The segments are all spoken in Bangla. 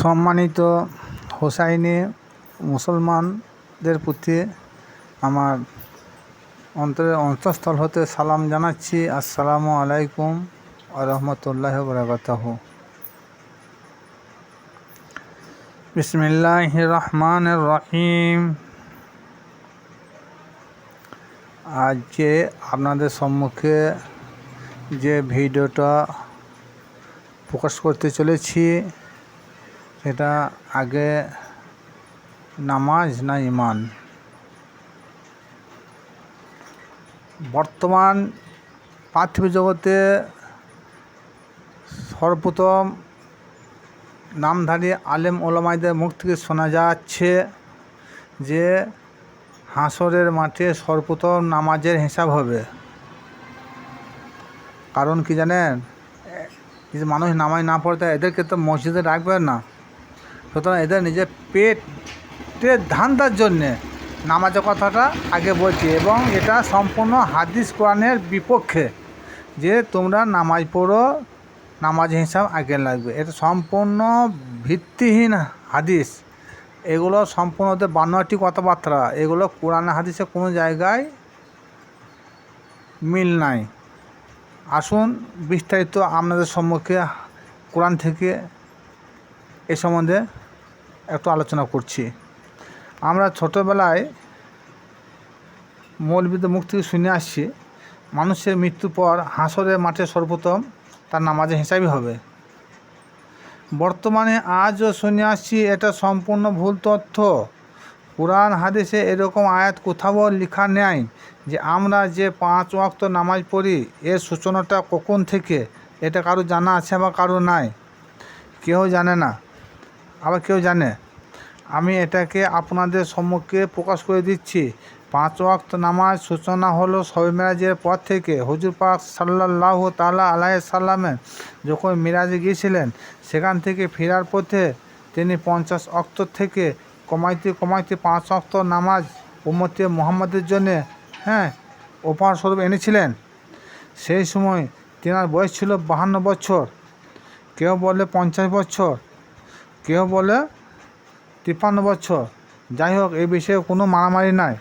সম্মানিত হোসাইনে মুসলমানদের প্রতি আমার অন্তরের অন্তঃস্থল হতে সালাম জানাচ্ছি। আসসালামু আলাইকুম আ রহমতুল্লাহ বরাকাতাহ। বিসমিল্লাহ রহমান রহিম। আজকে আপনাদের সম্মুখে যে ভিডিওটা প্রকাশ করতে চলেছি সেটা আগে নামাজ না ইমান বর্তমান পার্থিব জগতে সর্বপ্রথম নামধারী আলেম ওলামাইদের মুখ থেকে শোনা যাচ্ছে যে হাসরের মাঠে সর্বপ্রথম নামাজের হিসাব হবে। কারণ কি জানেন? যে মানুষ নামাজ না পড়তে এদেরকে তো মসজিদে রাখবে না। সুতরাং এদের নিজের পেটের ধান্দার জন্যে নামাজের কথাটা আগে বলছি এবং এটা সম্পূর্ণ হাদিস কোরআনের বিপক্ষে যে তোমরা নামাজ পড়ো, নামাজ হিসাব আগে লাগবে। এটা সম্পূর্ণ ভিত্তিহীন হাদিস। এগুলো সম্পূর্ণ ওদের বানোয়াটি কথাবার্তা। এগুলো কোরআন হাদিসে কোনো জায়গায় মিল নাই। আসুন বিস্তারিত আপনাদের সম্মুখে কোরআন থেকে এ সম্বন্ধে একটু আলোচনা করছি। আমরা ছোটোবেলায় মৌলবিদের মুখ থেকে শুনে আসছি, মানুষের মৃত্যুর পর হাসরের মাঠে সর্বপ্রথম তার নামাজের হিসাবই হবে। বর্তমানে আজও শুনে আসছি, এটা সম্পূর্ণ ভুল তথ্য। কোরআন, হাদিসে এরকম আয়াত কোথাও লেখা নেই যে আমরা যে পাঁচ ওয়াক্ত নামাজ পড়ি, এর সূচনাটা কখন থেকে, এটা কারও জানা আছে বা কারও নাই, কেউ জানে না। আবার কেউ জানে? আমি এটাকে আপনাদের সম্মুখে প্রকাশ করে দিচ্ছি। পাঁচ ওয়াক্ত নামাজ সূচনা হলো সবে মিরাজের পর থেকে। হুজুর পাক সাল্লাহ তালা আলাহ সাল্লামে যখন মিরাজে গিয়েছিলেন, সেখান থেকে ফেরার পথে তিনি পঞ্চাশ অক্ত থেকে কমাইতে কমাইতে পাঁচ অক্ত নামাজ উম্মতে মোহাম্মদের জন্যে হ্যাঁ উপহার স্বরূপ এনেছিলেন। সেই সময় তেনার বয়স ছিল বাহান্ন বছর। কেউ বলে পঞ্চাশ বছর। কেউ বলে তিপ্পান্ন বছর। যাই হোক এই বিষয়ে কোনো মারামারি নাই।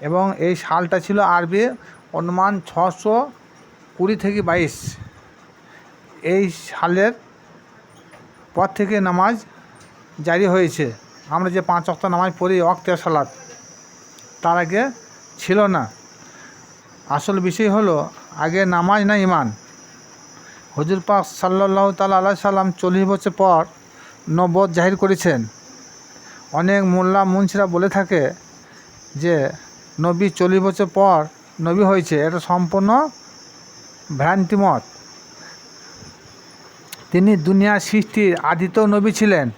এবং এই সালটা ছিল আরবি অনুমান ছশো কুড়ি থেকে বাইশ। এই সালের পর থেকে নামাজ জারি হয়েছে। আমরা যে পাঁচ অক্ত নামাজ পড়ি অক্তের সালাত। তার আগে ছিল না। আসল বিষয় হলো, আগে নামাজ না ইমান। হজুর পাক সাল্লাহ তাল্লা আল্লাহ সাল্লাম চল্লিশ বছর পর নবদ জাহির করেছেন। অনেক মোল্লা মুন্সিরা বলে থাকে যে, নবী চল্লিশ বছর পর নবী হয়েছে, এটা সম্পূর্ণ ভ্রান্তিমত। তিনি দুনিয়ার সৃষ্টির আদিত নবী ছিলেন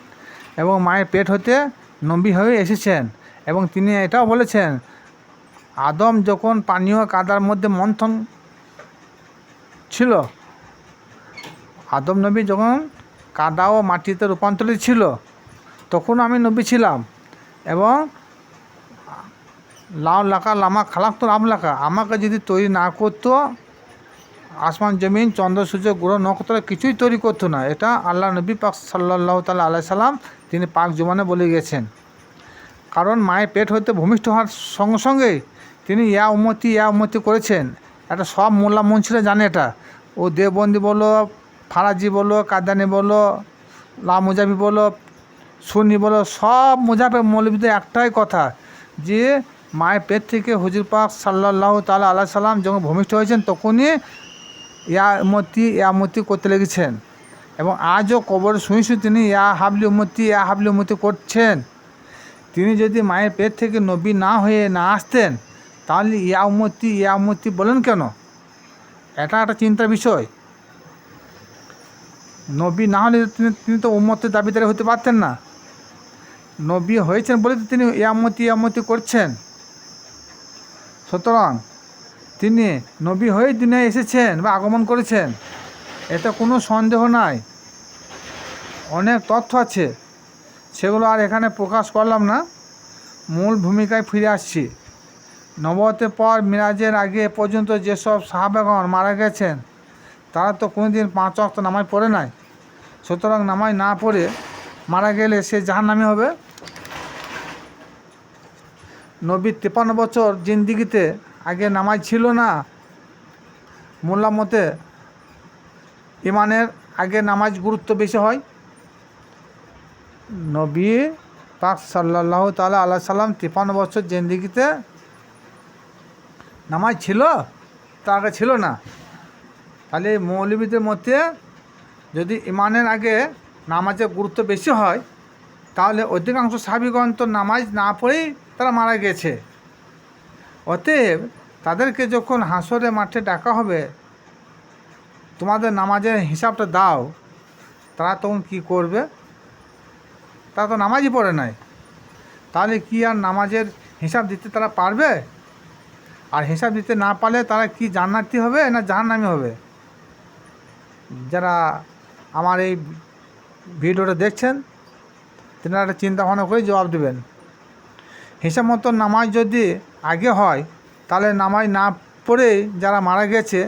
এবং মায়ের পেট হতে নবী হয়ে এসেছেন এবং তিনি এটাও বলেছেন, আদম যখন পানীয় কাদার মধ্যে মন্থন ছিল, আদম নবী যখন কাদা ও মাটিতে রূপান্তরিত ছিল, তখন আমি নবী ছিলাম এবং লাউ লাকা, লামা, খালাক তো লাম লাকা। আমাকে যদি তৈরি না করতো, আসমান, জমিন, চন্দ্র, সূর্য, গ্রহ, নক্ষত্র কিছুই তৈরি করতো না। এটা আল্লাহ নবী পাক সাল্লাহ তাল্লাহ আলাই সাল্লাম তিনি পাক জমানে বলে গেছেন। কারণ মায়ের পেট হতে ভূমিষ্ঠ হওয়ার সঙ্গে সঙ্গেই তিনি ইয়া উন্মতি ইয়া উন্মতি করেছেন। এটা সব মোল্লা মঞ্চিরা জানে এটা। ও দেববন্দি বলো ফারাজি বলো, কাদানি বলো লা মুজাবি বলো, সুন্নি বলো, সব মুজাফের মৌলবীদের একটাই কথা যে, মায়ের পেট থেকে হুজুর পাক সাল্লাহ তালা আল্লাহ সাল্লাম যখন ভূমিষ্ঠ হয়েছেন তখনই ইয়া ইয়ামতি ইয়ামতি করতে লেগেছেন। এবং আজও কবর শুনি শুনি তিনি, ইয়া হাবলি উম্মতি, ইয়া হাবলি উম্মতি করছেন। তিনি যদি মায়ের পেট থেকে নবী না হয়ে না আসতেন, তাহলে ইয়া উম্মতি ইয়া উম্মতি বলেন কেন? এটা একটা চিন্তার বিষয়। নবী না হলে তিনি তিনি তো উম্মতের দাবিদারি হতে পারতেন না। নবী হয়েছেন বলে তো তিনি ইয়ামতি ইয়ামতি করছেন। সুতরাং তিনি নবী হয়ে দিনে এসেছেন বা আগমন করেছেন, এতে কোনো সন্দেহ নাই। অনেক তথ্য আছে, সেগুলো আর এখানে প্রকাশ করলাম না। মূল ভূমিকায় ফিরে আসছি। নবতের পর মিরাজের আগে পর্যন্ত যেসব সাহাবেগণ মারা গেছেন তারা তো কোনো দিন পাঁচ অক্ত নামাজ পড়ে নাই। সুতরাং নামাজ না পড়ে মারা গেলে সে জাহান্নামি হবে। নবীর তেপান্ন বছর জিন্দিগিতে আগে নামাজ ছিল না। মোল্লা মতে ইমানের আগে নামাজ গুরুত্ব বেশি হয়। নবী পাক সাল্লাহ তালা আল্লাহ সাল্লাম তিপ্পান্ন বছর জিন্দিগিতে নামাজ ছিল? তার আগে ছিল না। তাহলে মৌলবীদের মধ্যে যদি ইমানের আগে নামাজের গুরুত্ব বেশি হয়, তাহলে অধিকাংশ সাহাবিগণ তো নামাজ না পড়েই তারা মারা গেছে। অতএব তাদেরকে যখন হাসরে মাঠে ডাকা হবে, তোমাদের নামাজের হিসাবটা দাও। তারা তখন কি করবে? তারা তো নামাজই পড়ে নাই। তাহলে কি আর নামাজের হিসাব দিতে তারা পারবে? আর হিসাব দিতে না পারলে তারা কি জান্নাতি হবে না জাহান্নামি হবে? যারা আমার এই ভিডিওটা দেখছেন, তেনারা একটা চিন্তা ভাবনা করে জবাব দেবেন। হিসাব মতো নামাজ যদি আগে হয়, তাহলে নামাজ না পড়েই যারা মারা গেছে,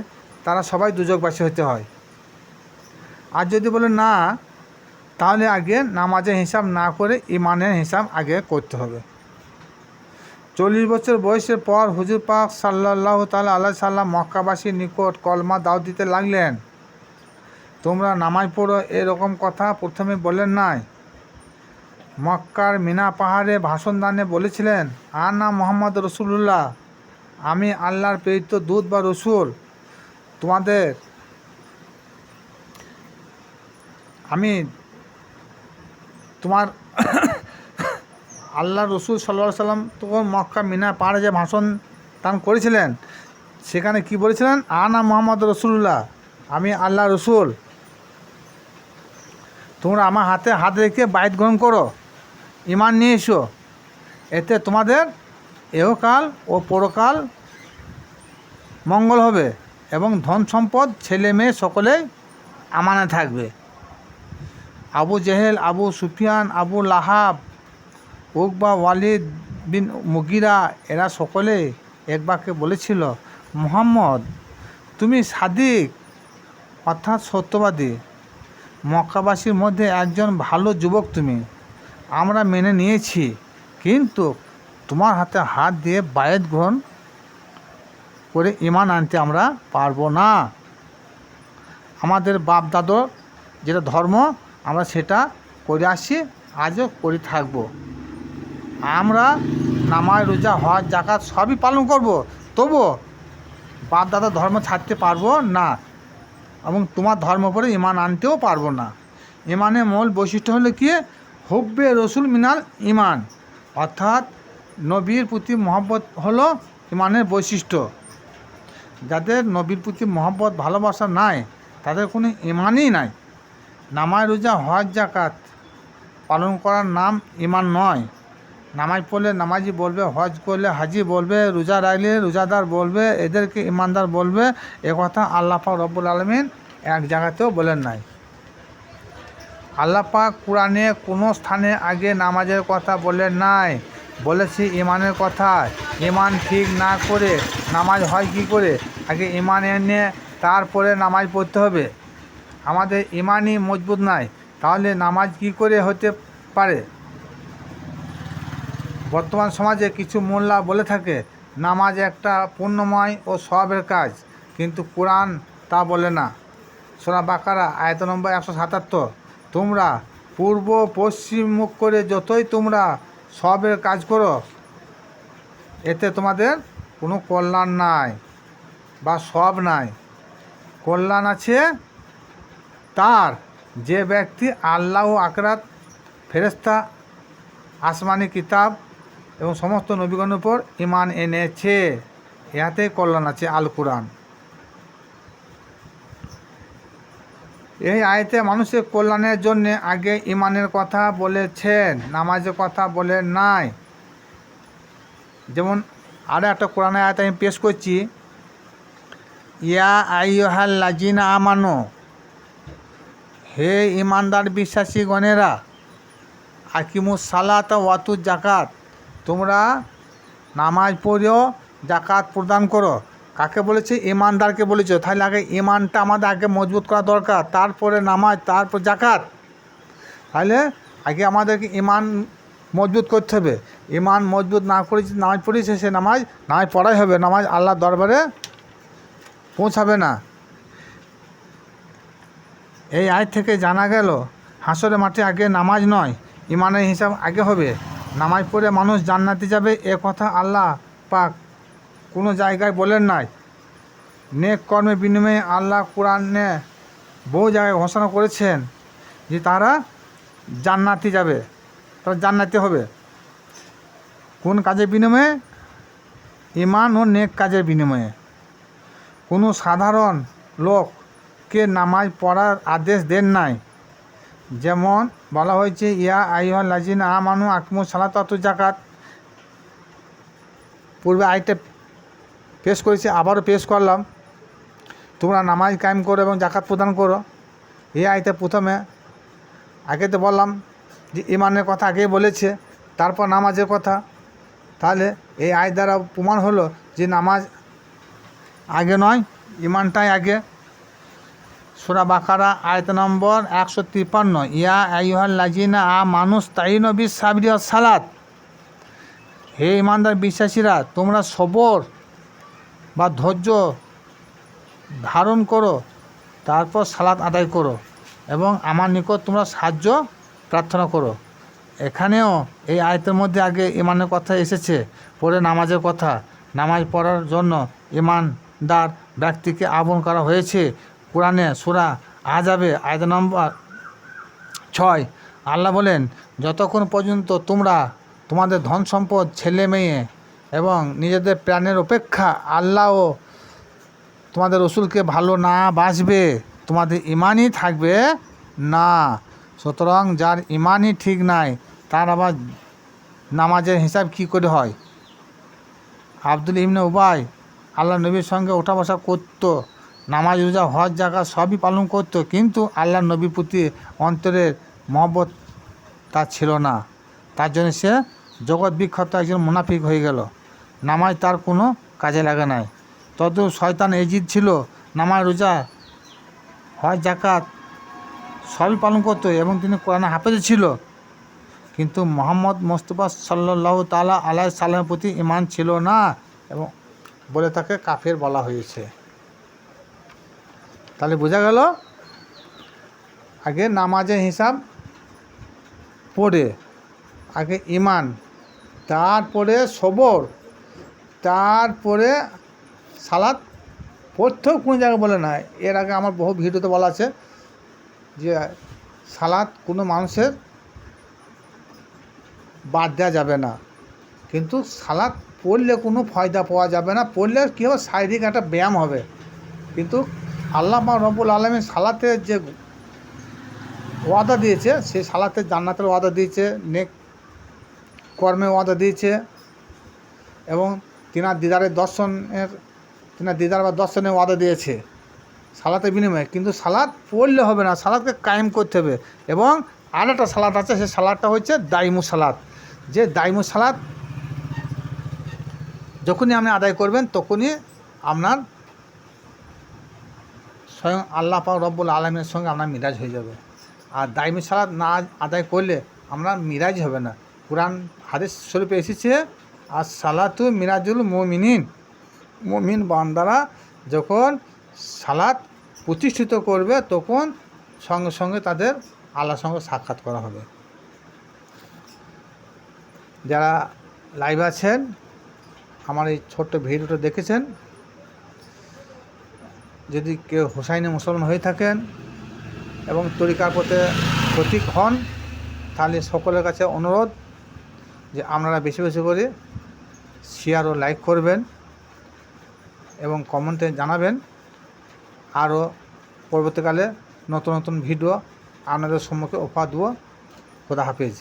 তারা সবাই দুযোগবাসী হতে হয়। আর যদি বলে না, তাহলে আগে নামাজের হিসাব না করে ইমানের হিসাব আগে করতে হবে। চল্লিশ বছর বয়সের পর হুজুর পাক সাল্লাহ তাল্লাহ আল্লাহ সাল্লাম মক্কাবাসীর নিকট কলমা দাও দিতে লাগলেন। তোমরা নামাজ পড়ো এরকম কথা প্রথমে বলেন নাই। মক্কার মিনা পাহাড়ে ভাষণ দানে বলেছিলেন, আর না মোহাম্মদ রসুল্লাহ আমি আল্লাহর প্রেরিত দূত বা রসুল। তোমাদের, আমি তোমার আল্লাহ রসুল সাল্লাহ সাল্লাম তখন মক্কা মিনা পাহাড়ে যে ভাষণ দান করেছিলেন, সেখানে কি বলেছিলেন আনা মোহাম্মদ রসুল্লাহ আমি আল্লাহ রসুল। তোমরা আমার হাতে হাত রেখে বাইত গ্রহণ করো। ইমান নিয়ে এসো। এতে তোমাদের এহকাল ও পরকাল মঙ্গল হবে এবং ধন সম্পদ, ছেলে মেয়ে সকলেই আমানে থাকবে। আবু জেহেল, আবু সুফিয়ান, আবু লাহাব, উকবা, ওয়ালিদ বিন মুগিরা, এরা সকলে এক বাক্যে বলেছিল, মোহাম্মদ, তুমি সাদিক, অর্থাৎ সত্যবাদী। মক্কাবাসীর মধ্যে একজন ভালো যুবক তুমি। আমরা মেনে নিয়েছি, কিন্তু তোমার হাতে হাত দিয়ে বায়েত গ্রহণ করে ইমান আনতে আমরা পারব না। আমাদের বাপ দাদর যেটা ধর্ম, আমরা সেটা করে আসছি আজও করে থাকব। আমরা নামাজ, রোজা, হজ জাকাত সবই পালন করব তবু বাপ দাদা ধর্ম ছাড়তে পারব না। এবং তোমার ধর্ম পরে ইমান আনতেও পারব না। ইমানের মূল বৈশিষ্ট্য হলো কি? হুব্বে রসুল মিনাল ইমান অর্থাৎ নবীর প্রতি মহব্বত হলো ইমানের বৈশিষ্ট্য। যাদের নবীর প্রতি মহব্বত, ভালোবাসা নাই, তাদের কোনো ইমানই নাই। নামাজ রোজা, হজ জাকাত পালন করার নাম ইমান নয়। নামাজ পড়লে নামাজি বলবে, হজ করলে হাজি বলবে, রোজা রাখলে রোজাদার বলবে, এদেরকে ইমানদার বলবে, এ কথা আল্লাহ পাক রব্বুল আলমিন এক জায়গাতেও বলেন নাই। আল্লাহ পাক কোরআনে কোনো স্থানে আগে নামাজের কথা বলেন নাই। বলেছি ইমানের কথা ইমান ঠিক না করে নামাজ হয় কি করে? আগে ইমান এনে তারপরে নামাজ পড়তে হবে। আমাদের ইমানই মজবুত নাই, তাহলে নামাজ কি করে হতে পারে? বর্তমান সমাজে কিছু মোল্লা বলে থাকে, নামাজ একটা পুণ্যময় ও সবের কাজ, কিন্তু কোরআন তা বলে না। সোনা বাকারা, আয়ত নম্বর একশো সাতাত্তর, তোমরা পূর্ব, পশ্চিম মুখ করে যতই তোমরা সবের কাজ করো, এতে তোমাদের কোনো কল্যাণ নাই বা সব নাই। কল্যাণ আছে তার যে ব্যক্তি আল্লাহ আকরাত ফেরেস্তা আসমানি কিতাব এবং সমস্ত নবীগণের উপর ইমান এনেছে। ইহাতে কল্যাণ আছে আল কোরআন। এই আয়তে মানুষের কল্যাণের জন্য আগে ইমানের কথা বলেছেন, নামাজের কথা বলেন নাই। যেমন আরও একটা কোরআনের আয়তে আমি পেশ করছি, ইয়া আইহাল লাজিনা আমানো, হে ইমানদার বিশ্বাসী গণেরা আকিমুস সালাত ওয়াতু জাকাত তোমরা নামাজ পড়েও জাকাত প্রদান করো। কাকে বলেছে? ইমানদারকে বলেছে। তাহলে আগে ইমানটা আমাদের আগে মজবুত করা দরকার। তারপরে নামাজ, তারপর জাকাত তাহলে আগে আমাদেরকে ইমান মজবুত করতে হবে। ইমান মজবুত না করে নামাজ পড়েছে সে নামাজ নামাজ পড়াই হবে। নামাজ আল্লাহর দরবারে পৌঁছাবে না। এই আয় থেকে জানা গেল হাসরে মাঠে আগে নামাজ নয়, ইমানের হিসাব আগে হবে। নামাজ পড়ে মানুষ জান্নাতে যাবে, এ কথা আল্লাহ পাক কোনো জায়গায় বলেন নাই। নেক কর্মের বিনিময়ে আল্লাহ কোরআনে বহু জায়গায় ঘোষণা করেছেন যে তারা জান্নাতি যাবে, তারা জান্নাতি হবে। কোন কাজের বিনিময়ে? ইমান ও নেক কাজের বিনিময়ে। কোনো সাধারণ লোককে নামাজ পড়ার আদেশ দেন নাই। যেমন বলা হয়েছে, ইয়া আইহল লাজিন আমানু আকমু সালাতাতু জাকাত পূর্বে আইটা পেশ করেছি, আবারও পেশ করলাম। তোমরা নামাজ কায়েম করো এবং জাকাত প্রদান করো। এই আইতে প্রথমে আগে তো বললাম যে ইমানের কথা আগেই বলেছে, তারপর নামাজের কথা। তাহলে এই আয় দ্বারা প্রমাণ হলো যে, নামাজ আগে নয় ইমানটাই আগে। সুরা বাকারা, আয়ত নম্বর একশো তিপ্পান্ন। ইয়া আইহাল লাজিনা আ মানুষ তাই নবী সাবরি সালাত হে ইমানদার বিশ্বাসীরা, তোমরা সবর বা ধৈর্য ধারণ করো, তারপর সালাত আদায় করো এবং আমার নিকট তোমরা সাহায্য প্রার্থনা করো। এখানেও এই আয়তের মধ্যে আগে ইমানের কথা এসেছে, পরে নামাজের কথা। নামাজ পড়ার জন্য ইমানদার ব্যক্তিকে আহ্বান করা হয়েছে কোরআনে সুরা আজাবে আয়ত নম্বর ছয়, আল্লাহ বলেন, যতক্ষণ পর্যন্ত তোমরা তোমাদের ধন সম্পদ, ছেলে মেয়ে এবং নিজেদের প্রাণের অপেক্ষা আল্লাহ তোমাদের রসুলকে ভালো না বাসবে তোমাদের ইমানই থাকবে না। সুতরাং যার ইমানই ঠিক নাই, তার আবার নামাজের হিসাব কি করে হয়? আব্দুল ইমনে উবাই আল্লাহ নবীর সঙ্গে ওঠা বসা করতো। নামাজ, রোজা, হজ জায়গা সবই পালন করতো, কিন্তু আল্লাহ নবীর প্রতি অন্তরের মহব্বত তার ছিল না। তার জন্য সে জগৎ বিখ্যাত একজন মুনাফিক হয়ে গেল। নামাজ তার কোনো কাজে লাগে নাই। তত শয়তান এজিদ ছিল, নামাজ, রোজা, হজ, জাকাত সবই পালন করতো এবং তিনি কোরআনে হাফেজ ছিল। কিন্তু মোহাম্মদ মোস্তফা সাল্লাহ তালা আলাহ সাল্লামের প্রতি ইমান ছিল না এবং বলে তাকে কাফের বলা হয়েছে। তাহলে বোঝা গেল, আগে নামাজের হিসাব পড়ে, আগে ইমান তারপরে সবর, তারপরে সালাদ পড়তেও কোনো জায়গায় বলে না। এর আগে আমার বহু ভিডিওতে বলা আছে যে সালাদ কোনো মানুষের বাদ দেওয়া যাবে না। কিন্তু সালাদ পড়লে কোনো ফয়দা পাওয়া যাবে না, পড়লে কী হবে? শারীরিক একটা ব্যায়াম হবে। কিন্তু আল্লাহ বা রব্বুল আলমী সালাতের যে ওয়াদা দিয়েছে সেই সালাতে জান্নাতের ওয়াদা দিয়েছে, নেক কর্মে ওয়াদা দিয়েছে এবং তিনার দিদারের দর্শনের, তিনার দিদার বা দর্শনের ওয়াদা দিয়েছে সালাতের বিনিময়ে। কিন্তু সালাদ পড়লে হবে না সালাদকে কায়েম করতে হবে এবং আর একটা সালাদ আছে সেই সালাদটা হচ্ছে দাইমু সালাদ যে দাইমু সালাদ যখনই আপনি আদায় করবেন, তখনই আপনার স্বয়ং আল্লাহ পাক রব্বুল আলমের সঙ্গে আপনার মিরাজ হয়ে যাবে। আর দাইমি সালাদ না আদায় করলে আমরা মিরাজ হবে না। কোরআন, হাদিস শরীফে এসেছে, আর সালাতু মিরাজুল মমিনিন। মমিন বান্দারা যখন সালাত প্রতিষ্ঠিত করবে, তখন সঙ্গে সঙ্গে তাদের আল্লাহর সঙ্গে সাক্ষাৎ করা হবে। যারা লাইভ আছেন, আমার এই ছোট্ট ভিডিওটা দেখেছেন যদি কেউ হোসাইনি মুসলমান হয়ে থাকেন এবং তরিকার পথে প্রতীক হন, তাহলে সকলের কাছে অনুরোধ যে আপনারা বেশি বেশি করে শেয়ার ও লাইক করবেন এবং কমেন্টে জানাবেন। আরও পরবর্তীকালে নতুন নতুন ভিডিও আপনাদের সম্মুখে উপহার দেবো। খোদা হাফেজ।